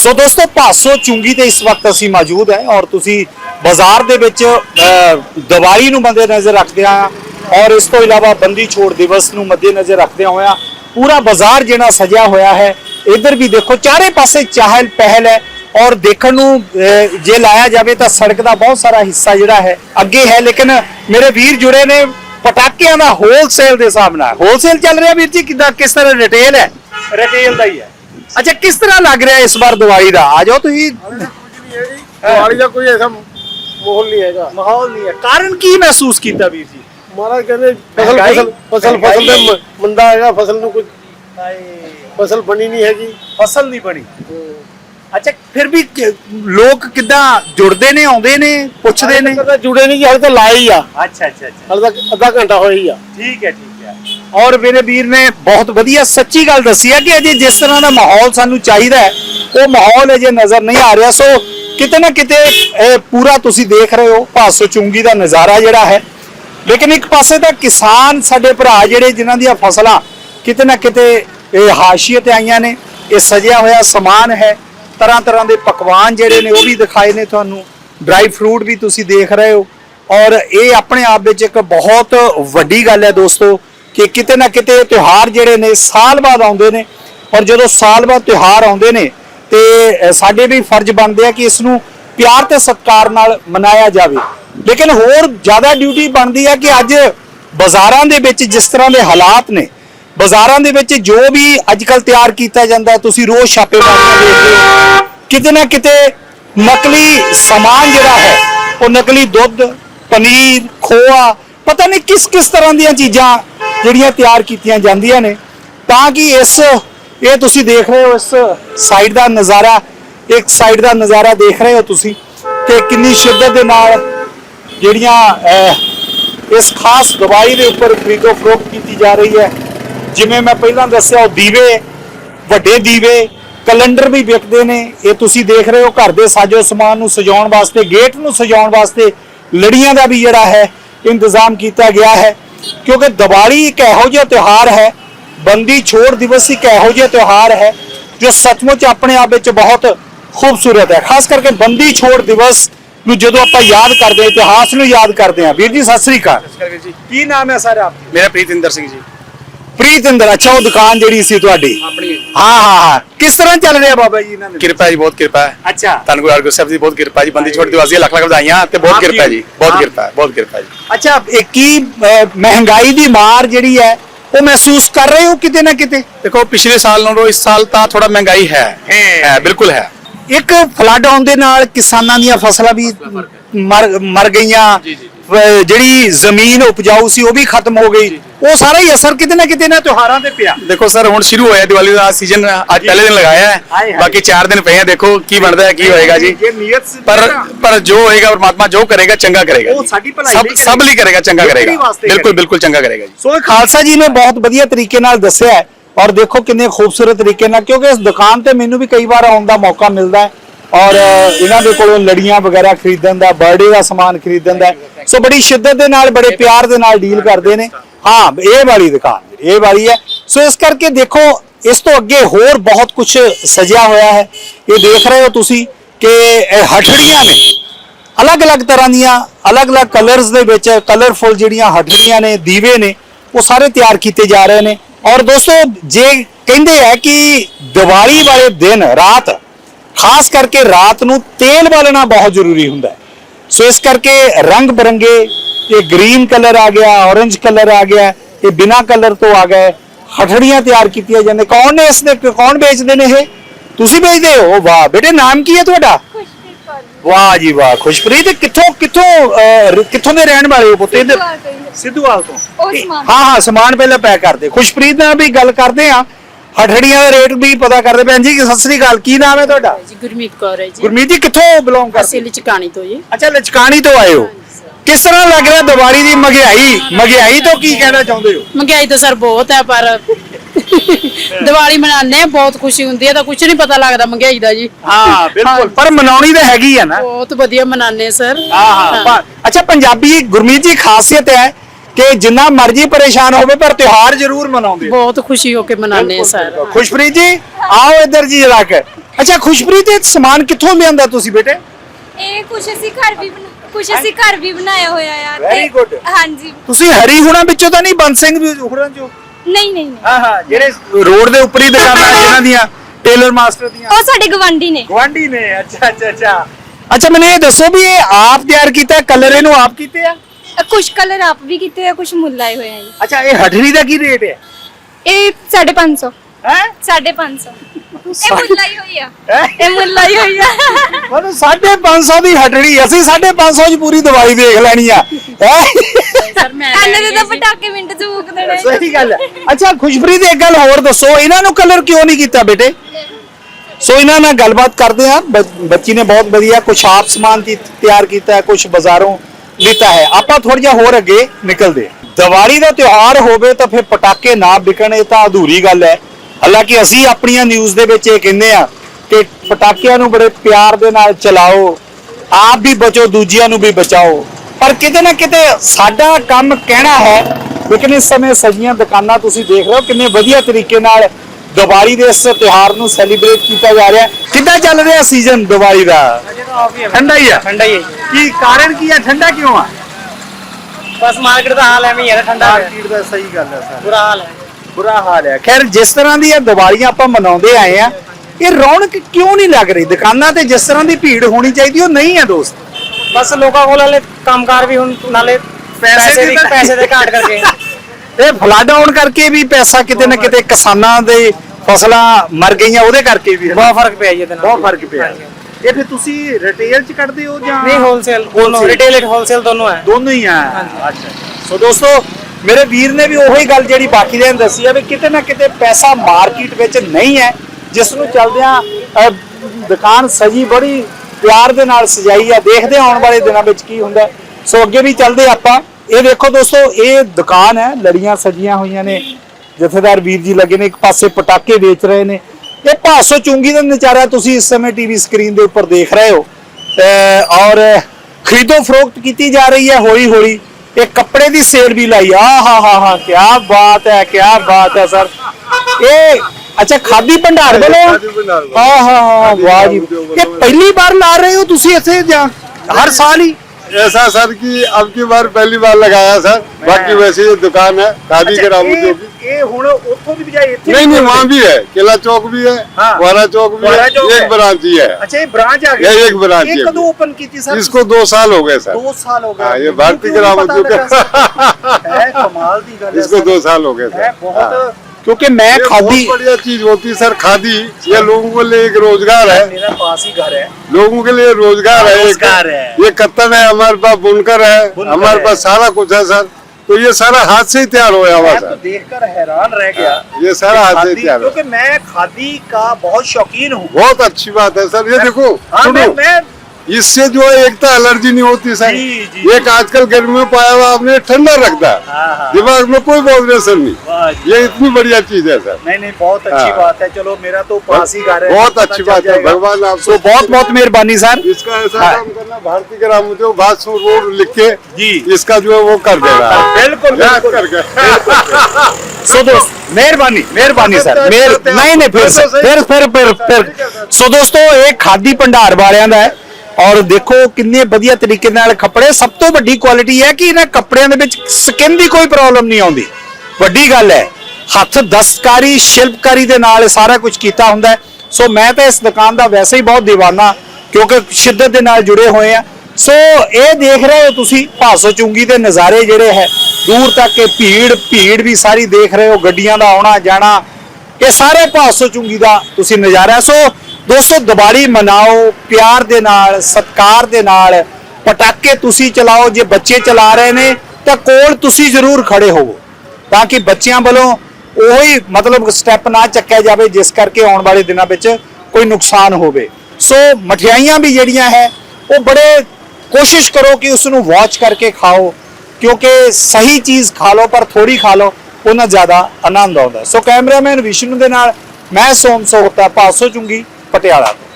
ਸੋ ਦੋਸਤੋ ਭਾਸੋ ਚੁੰਗੀ ਤੇ ਇਸ ਵਕਤ ਅਸੀਂ ਮੌਜੂਦ ਹੈ ਔਰ ਤੁਸੀਂ ਬਾਜ਼ਾਰ ਦੇ ਵਿੱਚ ਅ, ਦੀਵਾਲੀ ਨੂੰ ਮੱਦੇ ਨਜ਼ਰ ਰੱਖਦੇ ਆ ਔਰ ਇਸ ਤੋਂ ਇਲਾਵਾ ਬੰਦੀ ਛੋੜ ਦਿਵਸ ਨੂੰ ਮੱਦੇ ਨਜ਼ਰ ਰੱਖਦੇ ਹੋਇਆ ਪੂਰਾ ਬਾਜ਼ਾਰ ਜਿਹੜਾ ਸਜਿਆ ਹੋਇਆ ਹੈ ਇੱਧਰ ਵੀ ਦੇਖੋ ਚਾਰੇ ਪਾਸੇ ਚਹਿਲ ਪਹਿਲ ਹੈ ਔਰ ਦੇਖਣ ਨੂੰ ਜੇ ਲਾਇਆ ਜਾਵੇ ਤਾਂ ਸੜਕ ਦਾ ਬਹੁਤ ਸਾਰਾ ਹਿੱਸਾ ਜਿਹੜਾ ਹੈ ਅੱਗੇ ਹੈ। ਲੇਕਿਨ ਮੇਰੇ ਵੀਰ ਜੁੜੇ ਨੇ ਪਟਾਕਿਆਂ ਦਾ ਹੋਲਸੇਲ ਦੇ ਹਿਸਾਬ ਨਾਲ। ਹੋਲਸੇਲ ਚੱਲ ਰਿਹਾ ਵੀਰ ਜੀ ਕਿਦਾਂ ਕਿਸ ਤਰ੍ਹਾਂ ਰਿਟੇਲ ਹੈ? ਰਿਟੇਲ ਦਾ ਹੀ ਹੈ। ਅੱਛਾ ਕਿਸ ਤਰ੍ਹਾਂ ਲੱਗ ਰਿਹਾ ਇਸ ਵਾਰ ਦੀਵਾਲੀ ਦਾ? ਆ ਜਾਓ ਤੁਸੀਂ। ਦਿਵਾਲੀ ਦਾ ਕੋਈ ਐਸਾ ਮਾਹੌਲ ਨਹੀਂ ਹੈਗਾ। ਮਾਹੌਲ ਨਹੀਂ ਹੈ। ਕਾਰਨ ਕੀ ਮਹਿਸੂਸ ਕੀਤਾ ਵੀਰ ਜੀ? ਮਹਾਰਾਜ ਕਹਿੰਦੇ ਫਸਲ ਫਸਲ ਫਸਲ ਫਸਲ ਦੇ ਮੰਦਾ ਹੈਗਾ ਫਸਲ ਨੂੰ ਕੋਈ ਫਸਲ ਬਣੀ ਨਹੀਂ ਹੈਗੀ। ਫਸਲ ਨਹੀਂ ਬਣੀ। ਅੱਛਾ ਫਿਰ ਵੀ ਲੋਕ ਕਿਦਾਂ ਜੁੜਦੇ ਨੇ ਆਉਂਦੇ ਨੇ ਪੁੱਛਦੇ ਨੇ? ਜੁੜੇ ਨਹੀਂ ਜੀ ਹਾਲੇ ਤਾਂ ਲਾਏ ਹੀ ਆ। ਅੱਛਾ ਅੱਛਾ ਅੱਛਾ। ਹਾਲੇ ਅੱਧਾ ਘੰਟਾ ਹੋਇਆ ਹੀ ਆ। ਠੀਕ ਹੈ ਠੀਕ ਔਰ ਮੇਰੇ ਵੀਰ ਨੇ ਬਹੁਤ ਵਧੀਆ ਸੱਚੀ ਗੱਲ ਦੱਸੀ ਹੈ ਕਿ ਅਜੇ ਜਿਸ ਤਰ੍ਹਾਂ ਦਾ ਮਾਹੌਲ ਸਾਨੂੰ ਚਾਹੀਦਾ ਹੈ, ਉਹ ਮਾਹੌਲ ਅਜੇ ਨਜ਼ਰ ਨਹੀਂ ਆ ਰਿਹਾ। ਸੋ ਕਿਤੇ ਨਾ ਕਿਤੇ ਇਹ ਪੂਰਾ ਤੁਸੀਂ ਦੇਖ ਰਹੇ ਹੋ ਭਾਸੋ ਚੁੰਗੀ ਦਾ ਨਜ਼ਾਰਾ ਜਿਹੜਾ ਹੈ। ਲੇਕਿਨ ਇੱਕ ਪਾਸੇ ਤਾਂ ਕਿਸਾਨ ਸਾਡੇ ਭਰਾ ਜਿਹੜੇ ਜਿਨ੍ਹਾਂ ਦੀਆਂ ਫਸਲਾਂ ਕਿਤੇ ਨਾ ਕਿਤੇ ਇਹ ਹਾਸ਼ੀਅਤ ਆਈਆਂ ਨੇ, ਇਹ ਸਜਿਆ ਹੋਇਆ ਸਮਾਨ ਹੈ। ਤਰ੍ਹਾਂ ਤਰ੍ਹਾਂ ਦੇ ਪਕਵਾਨ ਜਿਹੜੇ ਨੇ ਉਹ ਵੀ ਦਿਖਾਏ ਨੇ ਤੁਹਾਨੂੰ। ਡਰਾਈ ਫਰੂਟ ਵੀ ਤੁਸੀਂ ਦੇਖ ਰਹੇ ਹੋ। ਔਰ ਇਹ ਆਪਣੇ ਆਪ ਵਿੱਚ ਇੱਕ ਬਹੁਤ ਵੱਡੀ ਗੱਲ ਹੈ ਦੋਸਤੋ। ਕਿ ਕਿਤੇ ਨਾ ਕਿਤੇ ਤਿਉਹਾਰ ਜਿਹੜੇ ਨੇ, ਸਾਲ ਬਾਅਦ ਆਉਂਦੇ ਨੇ। ਔਰ ਜਦੋਂ ਸਾਲ ਬਾਅਦ ਤਿਉਹਾਰ ਆਉਂਦੇ ਨੇ, ਤੇ ਸਾਡੇ ਵੀ ਫਰਜ਼ ਬਣਦੇ ਆ ਕਿ ਇਸ ਨੂੰ ਪਿਆਰ ਤੇ ਸਤਿਕਾਰ ਨਾਲ ਮਨਾਇਆ ਜਾਵੇ। ਲੇਕਿਨ ਹੋਰ ਜ਼ਿਆਦਾ ਡਿਊਟੀ ਬਣਦੀ ਹੈ ਕਿ ਅੱਜ ਬਾਜ਼ਾਰਾਂ ਦੇ ਵਿੱਚ ਜਿਸ ਤਰ੍ਹਾਂ ਦੇ ਹਾਲਾਤ ਨੇ, ਬਾਜ਼ਾਰਾਂ ਦੇ ਵਿੱਚ ਜੋ ਵੀ ਅੱਜ ਕੱਲ ਤਿਆਰ ਕੀਤਾ ਜਾਂਦਾ, ਤੁਸੀਂ ਰੋਜ਼ ਛਾਪੇਮਾਰੀਆਂ ਦੇਖਦੇ ਹੋ। ਕਿਤੇ ਨਾ ਕਿਤੇ ਨਕਲੀ ਸਮਾਨ ਜਿਹੜਾ ਹੈ, ਉਹ ਨਕਲੀ ਦੁੱਧ, ਪਨੀਰ, ਖੋਆ, ਪਤਾ ਨਹੀਂ ਕਿਸ ਕਿਸ ਤਰ੍ਹਾਂ ਦੀਆਂ ਚੀਜ਼ਾਂ ਜਿਹੜੀਆਂ ਤਿਆਰ ਕੀਤੀਆਂ ਜਾਂਦੀਆਂ ਨੇ, ਤਾਂ ਕਿ ਇਸ, ਇਹ ਤੁਸੀਂ ਦੇਖ ਰਹੇ ਹੋ ਇਸ ਸਾਈਡ ਦਾ ਨਜ਼ਾਰਾ, ਇੱਕ ਸਾਈਡ ਦਾ ਨਜ਼ਾਰਾ ਦੇਖ ਰਹੇ ਹੋ ਤੁਸੀਂ, ਕਿ ਕਿੰਨੀ ਸ਼ਿੱਦਤ ਦੇ ਨਾਲ ਜਿਹੜੀਆਂ ਇਸ ਖਾਸ ਗਵਾਹੀ ਦੇ ਉੱਪਰ ਖਰੀਦੋ ਫਰੋਖਤ ਕੀਤੀ ਜਾ ਰਹੀ ਹੈ। ਜਿਵੇਂ ਮੈਂ ਪਹਿਲਾਂ ਦੱਸਿਆ, ਉਹ ਦੀਵੇ, ਵੱਡੇ ਦੀਵੇ, ਕੈਲੰਡਰ ਵੀ ਵਿਕਦੇ ਨੇ। ਇਹ ਤੁਸੀਂ ਦੇਖ ਰਹੇ ਹੋ ਘਰ ਦੇ ਸਾਜੋ ਸਮਾਨ ਨੂੰ ਸਜਾਉਣ ਵਾਸਤੇ, ਗੇਟ ਨੂੰ ਸਜਾਉਣ ਵਾਸਤੇ ਲੜੀਆਂ ਦਾ ਵੀ ਜਿਹੜਾ ਹੈ, ਇੰਤਜ਼ਾਮ ਕੀਤਾ ਗਿਆ ਹੈ। ਕਿਉਂਕਿ ਦੀਵਾਲੀ ਇੱਕ ਇਹੋ ਜਿਹਾ ਤਿਉਹਾਰ ਹੈ ਬੰਦੀ ਛੋੜ ਦਿਵਸ ਇੱਕ ਇਹੋ ਜਿਹਾ ਤਿਉਹਾਰ ਹੈ ਜੋ ਸੱਚਮੁੱਚ ਆਪਣੇ ਆਪ ਵਿੱਚ ਬਹੁਤ ਖੂਬਸੂਰਤ ਹੈ। ਖਾਸ ਕਰਕੇ ਬੰਦੀ ਛੋੜ ਦਿਵਸ ਨੂੰ ਜਦੋਂ ਆਪਾਂ ਯਾਦ ਕਰਦੇ ਹਾਂ ਇਤਿਹਾਸ ਨੂੰ ਯਾਦ ਕਰਦੇ ਹਾਂ। ਵੀਰ ਜੀ ਸਤਿ ਸ੍ਰੀ ਅਕਾਲ। ਕੀ ਨਾਮ ਹੈ ਸਰ ਆਪ ਮੇਰਾ ਪ੍ਰੀਤਿੰਦਰ ਸਿੰਘ ਜੀ। ਪ੍ਰੀਤਿੰਦਰ ਅੱਛਾ ਉਹ ਦੁਕਾਨ ਜਿਹੜੀ ਸੀ ਤੁਹਾਡੀ। ਆਪਣੀ। ਹਾਂ ਹਾਂ ਹਾਂ। ਕਿਸ ਤਰ੍ਹਾਂ ਚੱਲ ਰਿਹਾ ਬਾਬਾ ਜੀ ਇਹਨਾਂ ਦੇ ਕਿਰਪਾ ਜੀ ਬਹੁਤ ਕਿਰਪਾ ਹੈ। ਅੱਛਾ। ਧੰਨ ਗੁਰੂ ਅਰਜਨ ਸਾਹਿਬ ਦੀ ਬਹੁਤ ਕਿਰਪਾ ਜੀ। ਬੰਦੀ ਛੋੜ ਦਿਵਾਸੀ ਲੱਖ ਲੱਖ ਵਧਾਈਆਂ ਤੇ ਬਹੁਤ ਕਿਰਪਾ ਜੀ। ਜੀ ਬਹੁਤ। ਕਿਰਪਾ ਹੈ ਬਹੁਤ ਕਿਰਪਾ ਜੀ। ਅੱਛਾ ਇਹ ਕੀ ਅਹ, ਮਹਿੰਗਾਈ ਦੀ ਮਾਰ ਜਿਹੜੀ ਹੈ ਉਹ ਮਹਿਸੂਸ ਕਰ ਰਹੇ ਹੋ ਕਿਤੇ ਨਾ ਕਿਤੇ? ਦੇਖੋ ਪਿਛਲੇ ਸਾਲ ਨਾਲੋਂ ਇਸ ਸਾਲ ਤਾਂ ਥੋੜਾ ਮਹਿੰਗਾਈ ਹੈ। ਹੈ। ਹੈ ਬਿਲਕੁਲ ਹੈ। ਇੱਕ ਫਲੱਡ ਆਉਣ ਦੇ ਨਾਲ ਕਿਸਾਨਾਂ ਦੀਆਂ ਫਸਲਾਂ ਵੀ ਮਰ ਮਰ ਗਈਆਂ। ਜੀ, ਜੀ, ਜਿਹੜੀ ਜ਼ਮੀਨ ਉਪਜਾਊ ਸੀ ਉਹ ਵੀ ਖਤਮ ਹੋ ਗਈ। ਉਹ ਸਾਰਾ ਹੀ ਅਸਰ ਕਿਤੇ ਨਾ ਕਿਤੇ ਨਾ ਤਿਉਹਾਰਾਂ ਤੇ ਪਿਆ। ਦੇਖੋ ਸਰ ਹੁਣ ਸ਼ੁਰੂ ਹੋਇਆ ਦੀਵਾਲੀ ਦਾ ਸੀਜ਼ਨ ਅੱਜ ਪਹਿਲੇ ਦਿਨ ਲਗਾਇਆ। ਹੈ। ਬਾਕੀ 4 ਦਿਨ ਪਏ ਆ ਦੇਖੋ ਕੀ ਬਣਦਾ ਹੈ ਕੀ ਹੋਏਗਾ ਜੀ। ਪਰ ਪਰ ਜੋ ਹੋਏਗਾ ਪਰਮਾਤਮਾ ਜੋ ਕਰੇਗਾ ਚੰਗਾ ਕਰੇਗਾ ਉਹ ਜੀ। ਸਾਡੀ ਭਲਾਈ ਸਭ ਸਭ ਲਈ ਕਰੇਗਾ ਚੰਗਾ ਕਰੇਗਾ। ਬਿਲਕੁਲ। ਬਿਲਕੁਲ ਚੰਗਾ ਕਰੇਗਾ ਜੀ। ਸੋ ਖਾਲਸਾ ਜੀ ਨੇ ਬਹੁਤ ਵਧੀਆ ਤਰੀਕੇ ਨਾਲ ਦੱਸਿਆ ਔਰ ਦੇਖੋ ਕਿੰਨੇ ਖੂਬਸੂਰਤ ਤਰੀਕੇ ਨਾਲ ਕਿਉਂਕਿ ਇਸ ਦੁਕਾਨ ਤੇ ਮੈਨੂੰ ਵੀ ਕਈ ਵਾਰ ਆਉਣ ਦਾ ਮੌਕਾ ਮਿਲਦਾ ਹੈ। ਔਰ ਇਹਨਾਂ ਦੇ ਕੋਲੋਂ ਲੜੀਆਂ ਵਗੈਰਾ ਖਰੀਦਣ ਦਾ ਬਰਥਡੇ ਦਾ ਸਮਾਨ ਖਰੀਦਣ ਦਾ। ਸੋ ਬੜੀ ਸ਼ਿੱਦਤ ਦੇ ਨਾਲ, ਬੜੇ ਪਿਆਰ ਦੇ ਨਾਲ ਡੀਲ ਕਰਦੇ ਨੇ। ਹਾਂ, ਇਹ ਵਾਲੀ ਦੁਕਾਨ, ਇਹ ਵਾਲੀ ਹੈ। ਸੋ ਇਸ ਕਰਕੇ ਦੇਖੋ, ਇਸ ਤੋਂ ਅੱਗੇ ਹੋਰ ਬਹੁਤ ਕੁਝ ਸਜਿਆ ਹੋਇਆ ਹੈ। ਇਹ ਦੇਖ ਰਹੇ ਹੋ ਤੁਸੀਂ ਕਿ ਇਹ ਹਠੜੀਆਂ ਨੇ। ਅਲੱਗ-ਅਲੱਗ ਤਰ੍ਹਾਂ ਦੀਆਂ, ਅਲੱਗ-ਅਲੱਗ ਕਲਰਸ ਦੇ ਵਿੱਚ ਕਲਰਫੁਲ ਜਿਹੜੀਆਂ ਹਠੜੀਆਂ ਨੇ, ਦੀਵੇ ਨੇ, ਉਹ ਸਾਰੇ ਤਿਆਰ ਕੀਤੇ ਜਾ ਰਹੇ ਨੇ। ਔਰ ਦੋਸਤੋ, ਜੇ ਕਹਿੰਦੇ ਆ ਕਿ ਦੀਵਾਲੀ ਵਾਲੇ ਦਿਨ, ਰਾਤ ਖਾਸ ਕਰਕੇ ਰਾਤ ਨੂੰ ਤੇਲ ਬਾਲਣਾ ਬਹੁਤ ਜ਼ਰੂਰੀ ਹੁੰਦਾ ਹੈ। ਸੋ ਇਸ ਕਰਕੇ ਰੰਗ ਬਰੰਗੇ ਇਹ ਗ੍ਰੀਨ ਕਲਰ ਆ ਗਿਆ ਔਰੰਜ ਕਲਰ ਆ ਗਿਆ ਇਹ ਬਿਨਾ ਕਲਰ ਤੋਂ ਆ ਗਏ ਹਟੜੀਆਂ ਤਿਆਰ ਕੀਤੀਆਂ ਜਾਂਦੇ ਕੌਣ ਨੇ ਇਸ ਦੇ ਕੌਣ ਵੇਚਦੇ ਨੇ ਇਹ? ਤੁਸੀਂ ਵੇਚਦੇ ਹੋ? ਵਾਹ ਬੇਟੇ ਨਾਮ ਕੀ ਹੈ ਤੁਹਾਡਾ? ਵਾਹ ਜੀ ਵਾਹ ਖੁਸ਼ਪ੍ਰੀਤ ਕਿੱਥੋਂ ਕਿੱਥੋਂ ਅਹ, ਕਿੱਥੋਂ ਦੇ ਰਹਿਣ ਵਾਲੇ ਹੋ ਪੁੱਤ? ਇਹਦੇ ਸਿੱਧੂਵਾਲ ਤੋਂ। ਹਾਂ। ਹਾਂ ਸਮਾਨ ਪਹਿਲਾਂ ਪੈਕ ਕਰਦੇ। ਖੁਸ਼ਪ੍ਰੀਤ ਨਾਲ ਵੀ ਗੱਲ ਕਰਦੇ ਆ ਹਠੜੀਆਂ ਦਾ ਰੇਟ ਵੀ ਪਤਾ ਕਰਦੇ ਭੈਣ ਜੀ ਸਤਿ ਸ੍ਰੀ ਅਕਾਲ ਕੀ ਨਾਮ ਹੈ ਤੁਹਾਡਾ? ਜੀ ਗੁਰਮੀਤ ਕੌਰ ਹੈ ਜੀ। ਗੁਰਮੀਤ ਜੀ ਕਿੱਥੋਂ ਬਿਲੋਂਗ ਕਰਦੇ? ਅਸੀਂ ਲਚਕਾਣੀ ਤੋਂ ਜੀ। ਅੱਛਾ ਲਚਕਾਣੀ ਤੋਂ ਆਏ ਹੋ। ਕਿਸ ਤਰ੍ਹਾਂ ਲੱਗ ਰਿਹਾ ਦੀਵਾਲੀ ਦੀ ਮਹਿੰਗਾਈ? ਮਹਿੰਗਾਈ ਤੋਂ ਕੀ ਕਹਿਣਾ ਚਾਹੁੰਦੇ ਹੋ? ਮਹਿੰਗਾਈ ਤਾਂ ਸਰ ਬਹੁਤ ਹੈ ਪਰ ਦੀਵਾਲੀ ਮਨਾਉਂਦੇ ਆ ਬਹੁਤ ਖੁਸ਼ੀ ਹੁੰਦੀ ਹੈ ਤਾਂ ਕੁਝ ਨਹੀਂ ਪਤਾ ਲੱਗਦਾ ਮਹਿੰਗਾਈ ਦਾ ਜੀ। ਹਾਂ ਬਿਲਕੁਲ। ਪਰ ਮਨਾਉਣੀ ਤਾਂ ਹੈਗੀ ਆ ਨਾ। ਬਹੁਤ ਵਧੀਆ ਮਨਾਉਂਦੇ ਸਰ। ਹਾਂ ਹਾਂ ਅੱਛਾ ਪੰਜਾਬੀ ਗੁਰਮੀਤ ਜੀ ਖਾਸੀਅਤ ਹੈ ਕਿ ਜਿੰਨਾ ਮਰਜ਼ੀ ਪਰੇਸ਼ਾਨ ਹੋਵੇ ਪਰ ਤਿਉਹਾਰ ਜ਼ਰੂਰ ਮਨਾਉਂਦੇ ਹੋ ਬਹੁਤ ਖੁਸ਼ੀ ਹੋ ਕੇ ਮਨਾਉਂਦੇ ਆ ਸਰ। ਖੁਸ਼ਪ੍ਰੀਤ ਜੀ ਆਓ ਇੱਧਰ ਜੀ ਜਰਾ ਕੇ। ਅੱਛਾ ਖੁਸ਼ਪ੍ਰੀਤ ਇਹ ਸਮਾਨ ਕਿੱਥੋਂ ਲਿਆਂਦਾ ਤੁਸੀਂ ਬੇਟੇ? ਇਹ ਕੁਛ ਅਸੀਂ ਘਰ ਵੀ ਬਣਾ ਕੁਛ ਅਸੀਂ ਘਰ ਵੀ ਬਣਾਇਆ ਹੋਇਆ ਆ Very good. ਹਾਂਜੀ। ਤੁਸੀਂ ਹਰੀ ਹੁਣਾਂ ਵਿੱਚੋਂ ਤਾਂ ਨਹੀਂ ਬੰਦ ਸਿੰਘ ਵੀ ਹੁਣਾਂ ਚੋਂ ਨਹੀਂ ਨਹੀਂ ਨਹੀਂ। ਹਾਂ ਹਾਂ ਜਿਹੜੇ ਰੋਡ ਦੇ ਉੱਪਰ ਹੀ ਦੁਕਾਨਾਂ ਜਿਨ੍ਹਾਂ ਦੀਆਂ ਟੇਲਰ ਮਾਸਟਰ ਦੀਆਂ। ਉਹ ਸਾਡੇ ਗਵਾਂਢੀ ਨੇ। ਗਵਾਂਢੀ ਨੇ ਅੱਛਾ ਅੱਛਾ ਅੱਛਾ। ਅੱਛਾ ਮੈਨੂੰ ਇਹ ਦੱਸੋ ਵੀ ਇਹ ਆਪ ਤਿਆਰ ਕੀਤਾ ਕਲਰ ਇਹਨੂੰ ਆਪ ਕੀਤੇ ਆ? ਕੁਛ ਕਲਰ ਆਪ ਵੀ ਕੀਤੇ ਆ ਕੁਛ ਮੁੱਲ ਆਏ ਹੋਏ ਆ ਜੀ। ਅੱਛਾ ਇਹ ਹਠੜੀ ਦਾ ਕੀ ਰੇਟ ਹੈ? ਇਹ 550 ਹੈ? 550 ਇਹ ਮੁੱਲ ਆਈ ਹੋਈ ਆ। ਇਹ ਮੁੱਲ ਆਈ ਹੋਈ ਆ। ਮਤਲਬ 550 ਦੀ ਹਟੜੀ ਅਸੀਂ 550 ਚ ਪੂਰੀ ਦਵਾਈ ਦੇਖ ਲੈਣੀ ਆ। ਹੈਂ? ਸਰ ਮੈਂ ਐਨੇ ਦੇ ਤਾਂ ਪਟਾਕੇ ਮਿੰਟ ਚ ਫੂਕ ਦੇਣੇ। ਸਹੀ ਗੱਲ ਹੈ। ਅੱਛਾ ਖੁਸ਼ਪ੍ਰੀਤ ਇੱਕ ਗੱਲ ਹੋਰ ਦੱਸੋ ਇਹਨਾਂ ਨੂੰ ਕਲਰ ਕਿਉਂ ਨਹੀਂ ਕੀਤਾ ਬੇਟੇ? ਸੋ ਇਹਨਾਂ ਨਾਲ ਗੱਲਬਾਤ ਕਰਦੇ ਆ ਬੱਚੀ ਨੇ ਬਹੁਤ ਵਧੀਆ ਕੁਝ ਆਪ ਸਮਾਨ ਤਿਆਰ ਕੀਤਾ ਹੈ ਕੁਝ ਬਾਜ਼ਾਰੋਂ ਲਿੱਤਾ ਹੈ। ਆਪਾਂ ਥੋੜਾ ਜਿਹਾ ਹੋਰ ਅੱਗੇ ਨਿਕਲਦੇ। ਦੀਵਾਲੀ ਦਾ ਤਿਉਹਾਰ ਹੋਵੇ ਤਾਂ ਫਿਰ ਪਟਾਕੇ ਨਾ ਵਿਕਣ ਇਹ ਤਾਂ ਅਧੂਰੀ ਗੱਲ ਹੈ। ਹਾਲਾਂਕਿ ਅਸੀਂ ਆਪਣੀਆਂ ਨਿਊਜ਼ ਦੇ ਵਿੱਚ ਇਹ ਕਹਿੰਦੇ ਆ ਕਿ ਪਟਾਕਿਆਂ ਨੂੰ ਬੜੇ ਪਿਆਰ ਦੇ ਨਾਲ ਚਲਾਓ ਆਪ ਵੀ ਬਚੋ ਦੂਜਿਆਂ ਨੂੰ ਵੀ ਬਚਾਓ। ਪਰ ਕਿਤੇ ਨਾ ਕਿਤੇ ਸਾਡਾ ਕੰਮ ਕਹਿਣਾ ਹੈ ਲੇਕਿਨ ਇਸ ਸਮੇਂ ਸਜੀਆਂ ਦੁਕਾਨਾਂ ਤੁਸੀਂ ਦੇਖ ਰਹੇ ਹੋ ਕਿੰਨੇ ਵਧੀਆ ਤਰੀਕੇ ਨਾਲ ਦੀਵਾਲੀ ਦੇ ਇਸ ਤਿਉਹਾਰ ਨੂੰ ਸੈਲੀਬ੍ਰੇਟ ਕੀਤਾ ਜਾ ਰਿਹਾ ਹੈ। ਕਿੱਦਾਂ ਚੱਲ ਰਿਹਾ ਸੀਜ਼ਨ ਦੀਵਾਲੀ ਦਾ? ਠੰਡਾ ਹੀ ਆ ਠੰਡਾ ਹੀ ਹੈ ਕੀ ਕਾਰਨ ਕੀ ਹੈ ਠੰਡਾ ਕਿਉਂ ਆ? ਬਸ ਮਾਰਕੀਟ ਦਾ ਹਾਲ ਐਵੇਂ ਹੀ ਹੈ ਠੰਡਾ ਮਾਰਕੀਟ ਦਾ ਸਹੀ ਗੱਲ ਹੈ ਸਰ। ਬੁਰਾ ਹਾਲ ਹੈ। ਬੁਰਾ ਹਾਲ ਹੈ ਖੈਰ ਜਿਸ ਤਰ੍ਹਾਂ ਦੀ ਇਹ ਦੀਵਾਲੀਆਂ ਆਪਾਂ ਮਨਾਉਂਦੇ ਆਏ ਆ ਇਹ ਰੌਣਕ ਕਿਉਂ ਨਹੀਂ ਲੱਗ ਰਹੀ? ਦੁਕਾਨਾਂ ਤੇ ਜਿਸ ਤਰ੍ਹਾਂ ਦੀ ਭੀੜ ਹੋਣੀ ਚਾਹੀਦੀ ਉਹ ਨਹੀਂ ਹੈ ਦੋਸਤ। ਬਸ ਲੋਕਾਂ ਕੋਲ ਹਲੇ ਕੰਮਕਾਰ ਵੀ ਹੁਣ ਨਾਲੇ ਪੈਸੇ ਦੀ ਪੈਸੇ ਦੇ ਘਾਟ ਕਰਕੇ। ਇਹ ਫਲੱਡ ਆਉਣ ਕਰਕੇ ਵੀ ਪੈਸਾ ਕਿਤੇ ਨਾ ਕਿਤੇ ਕਿਸਾਨਾਂ ਦੇ ਫਸਲਾਂ ਮਰ ਗਈਆਂ ਉਹਦੇ ਕਰਕੇ ਵੀ। ਬਹੁਤ ਫ਼ਰਕ ਪਿਆ ਜੀ ਇਹਦੇ ਨਾਲ। ਬਹੁਤ ਫ਼ਰਕ ਪਿਆ। ਇਹ ਫਿਰ ਤੁਸੀਂ ਰਿਟੇਲ ਚ ਕੱਢਦੇ ਹੋ ਜਾਂ ਨਹੀਂ ਹੋਲਸੇਲ ਦੋਨੋਂ ਰਿਟੇਲ ਇੱਕ ਹੋਲਸੇਲ ਦੋਨੋਂ ਹੈ। ਦੋਨੋਂ ਹੀ ਆ। ਅੱਛਾ। ਸੋ ਦੋਸਤੋ ਮੇਰੇ ਵੀਰ ਨੇ ਵੀ ਉਹੀ ਗੱਲ ਜਿਹੜੀ ਬਾਕੀ ਦੇ ਦੱਸੀ ਆ ਵੀ ਕਿਤੇ ਨਾ ਕਿਤੇ ਪੈਸਾ ਮਾਰਕੀਟ ਵਿੱਚ ਨਹੀਂ ਹੈ ਜਿਸ ਨੂੰ ਚਲਦਿਆਂ ਅਹ, ਦੁਕਾਨ ਸਜੀ ਬੜੀ ਪਿਆਰ ਦੇ ਨਾਲ ਸਜਾਈ ਆ। ਦੇਖਦੇ ਹਾਂ ਆਉਣ ਵਾਲੇ ਦਿਨਾਂ ਵਿੱਚ ਕੀ ਹੁੰਦਾ। ਹੈ। ਸੋ ਅੱਗੇ ਵੀ ਚੱਲਦੇ ਆਪਾਂ। ਇਹ ਦੇਖੋ ਦੋਸਤੋ ਇਹ ਦੁਕਾਨ ਹੈ ਲੜੀਆਂ ਸਜੀਆਂ ਹੋਈਆਂ ਨੇ। ਜਥੇਦਾਰ ਵੀਰ ਜੀ ਲੱਗੇ ਨੇ ਇੱਕ ਪਾਸੇ ਪਟਾਕੇ ਵੇਚ ਰਹੇ ਨੇ। ਇਹ ਭਾਸੋ ਚੁੰਗੀ ਦਾ ਨਜ਼ਾਰਾ ਤੁਸੀਂ ਇਸ ਸਮੇਂ ਟੀਵੀ ਸਕਰੀਨ ਦੇ ਉੱਪਰ ਦੇਖ ਰਹੇ ਹੋ ਤੇ ਔਰ ਖਰੀਦੋ ਫਰੋਖਤ ਕੀਤੀ ਜਾ ਰਹੀ ਹੈ ਹੌਲੀ ਹੌਲੀ ਇਹ ਕੱਪੜੇ ਦੀ ਸੇਲ ਵੀ ਲਾਈ ਆ ਹਾ ਹਾ ਹਾ ਕੀ ਬਾਤ ਹੈ ਕੀ ਬਾਤ ਹੈ ਸਰ ਇਹ ਅੱਛਾ ਖਾਦੀ ਭੰਡਾਰ ਵੱਲੋਂ ਆ ਹਾ ਹਾ ਵਾਹ ਜੀ ਇਹ ਪਹਿਲੀ ਵਾਰ ਲਾ ਰਹੇ ਹੋ ਤੁਸੀਂ ਇੱਥੇ ਜਾਂ ਹਰ ਸਾਲ ਹੀ ऐसा सर कि अब की बार पहली बार लगाया सर बाकी वैसे ये दुकान है खादी के रामू की ਇਹ ਹੁਣ ਉੱਥੋਂ ਦੀ ਬਜਾਏ ਇੱਥੇ नहीं नहीं वहाँ भी है केला चौक भी है हाँ। वारा चौक भी वारा है चौक है। एक ब्रांच ही है ਅੱਛਾ ਇਹ ਬ੍ਰਾਂਚ ਆ ये एक ब्रांच ਇਹ है ਕਦੋਂ ਓਪਨ ਕੀਤੀ ਸਰ इसको दो साल हो गए सर 2 ਸਾਲ ਹੋ ਗਏ हाँ ये ਮੈਨੂੰ भारतीय क्यों नहीं ग्राम पता उद्योग लगा का है कमाल ਦੀ ਗੱਲ ਹੈ इसको सर। दो साल हो गए है सर बहुत हाँ। क्योंकि मैं ये खादी बहुत बढ़िया चीज होती है सर खादी ये लोगों के लिए एक रोजगार है मेरा पास ही घर है लोगों के लिए रोजगार है रोजगार एक- है। ये कत्तन है हमारे पास बुनकर है बुनकर हमारे है। पास सारा कुछ है सर तो ये सारा हाथ से ही तैयार होया हुआ मैं तो देखकर हैरान रह गया ये सारा हाथ से ही तैयार क्योंकि मैं खादी का बहुत शौकीन हूँ बहुत अच्छी बात है सर ये देखो हाँ सुनो मैं इससे जो है एक तो एलर्जी नहीं होती सर। एक आजकल गर्मी में पाया हुआ आपने ठंडा रखता है हाँ, हाँ। दिमाग में कोई बोल नहीं। ये इतनी बढ़िया चीज है सर नहीं नहीं बहुत अच्छी हाँ। बात है चलो मेरा तो पास ही घर है बहुत पता अच्छी चल बात है जाएगा। भगवान आप तो बहुत बहुत मेहरबानी सर इसका ऐसा हाँ। काम करना भारतीय ग्राम उद्योग भाषण रोड लिख के जी। इसका जो है वो कर देना है बिल्कुल याद बिल्कुल करके सो दोस्त मेहरबानी मेहरबानी सर करते मेहर हैं, नहीं नहीं फिर तो सही। फिर फिर फिर फिर ਸੋ ਦੋਸਤੋ ਇਹ ਖਾਦੀ ਭੰਡਾਰ ਵਾਲਿਆਂ ਦਾ ਹੈ ਔਰ ਦੇਖੋ ਕਿੰਨੇ ਵਧੀਆ ਤਰੀਕੇ ਨਾਲ ਕੱਪੜੇ ਸਭ ਤੋਂ ਵੱਡੀ ਕੁਆਲਿਟੀ ਹੈ ਕਿ ਇਹਨਾਂ ਕੱਪੜਿਆਂ ਦੇ ਵਿੱਚ ਸਕਿਨ ਦੀ ਕੋਈ ਪ੍ਰੋਬਲਮ ਨਹੀਂ ਆਉਂਦੀ ਵੱਡੀ ਗੱਲ ਹੈ, ਹੱਥ ਦਸਤਕਾਰੀ, ਸ਼ਿਲਪਕਾਰੀ ਦੇ ਨਾਲ ਇਹ ਸਾਰਾ ਕੁਝ ਕੀਤਾ ਹੁੰਦਾ ਸੋ ਮੈਂ ਤਾਂ ਇਸ ਦੁਕਾਨ ਦਾ ਵੈਸੇ ਹੀ ਬਹੁਤ دیਵਾਨਾ ਕਿਉਂਕਿ ਸ਼ਿੱਦਤ ਦੇ ਨਾਲ ਜੁੜੇ ਹੋਏ ਆ ਸੋ ਇਹ ਦੇਖ ਰਹੇ ਹੋ ਤੁਸੀਂ, ਭਾਸੋ ਚੁੰਗੀ ਦੇ ਨਜ਼ਾਰੇ ਜਿਹੜੇ ਹੈ, ਦੂਰ ਤੱਕ ਇਹ ਭੀੜ ਭੀੜ ਵੀ ਸਾਰੀ ਦੇਖ ਰਹੇ ਹੋ, ਗੱਡੀਆਂ ਦਾ ਆਉਣਾ, ਜਾਣਾ, ਇਹ ਸਾਰੇ ਭਾਸੋ ਚੁੰਗੀ ਦਾ ਤੁਸੀਂ ਨਜ਼ਾਰਾ ਸੋ ਦੋਸਤੋ, ਦੀਵਾਲੀ ਮਨਾਓ, ਪਿਆਰ ਦੇ ਨਾਲ, ਸਤਿਕਾਰ ਦੇ ਨਾਲ, ਪਟਾਕੇ ਤੁਸੀਂ ਚਲਾਓ, ਜੇ ਬੱਚੇ ਚਲਾ ਰਹੇ ਨੇ, ਤਾਂ ਕੋਲ ਤੁਸੀਂ ਜ਼ਰੂਰ ਖੜੇ ਹੋਵੋ। ਤਾਂ ਕਿ ਬੱਚਿਆਂ ਵੱਲੋਂ ਉਹੀ ਮਤਲਬ ਸਟੈਪ ਨਾ ਚੱਕਿਆ ਜਾਵੇ, ਜਿਸ ਕਰਕੇ ਆਉਣ ਵਾਲੇ ਦਿਨਾਂ ਵਿੱਚ ਕੋਈ ਨੁਕਸਾਨ ਹੋਵੇ। ਸੋ ਮਠਿਆਈਆਂ ਵੀ ਜਿਹੜੀਆਂ ਹੈ, ਉਹ ਬੜੇ ਕੋਸ਼ਿਸ਼ ਕਰੋ ਕਿ ਉਸ ਨੂੰ ਵਾਚ ਕਰਕੇ ਖਾਓ, ਕਿਉਂਕਿ ਸਹੀ ਚੀਜ਼ ਖਾ ਲਓ, ਪਰ ਥੋੜੀ ਖਾ ਲਓ, ਉਹਨਾਂ ਜ਼ਿਆਦਾ ਆਨੰਦ ਆਉਂਦਾ ਸੋ ਕੈਮਰਾਮੈਨ ਵਿਸ਼ਨੂੰ ਦੇ ਨਾਲ, ਮੈਂ ਸੋਮ ਸੋਹਤਾ, ਪਾਸੋ ਚੁੰਗੀ, ਪਟਿਆਲਾ ਤੋਂ।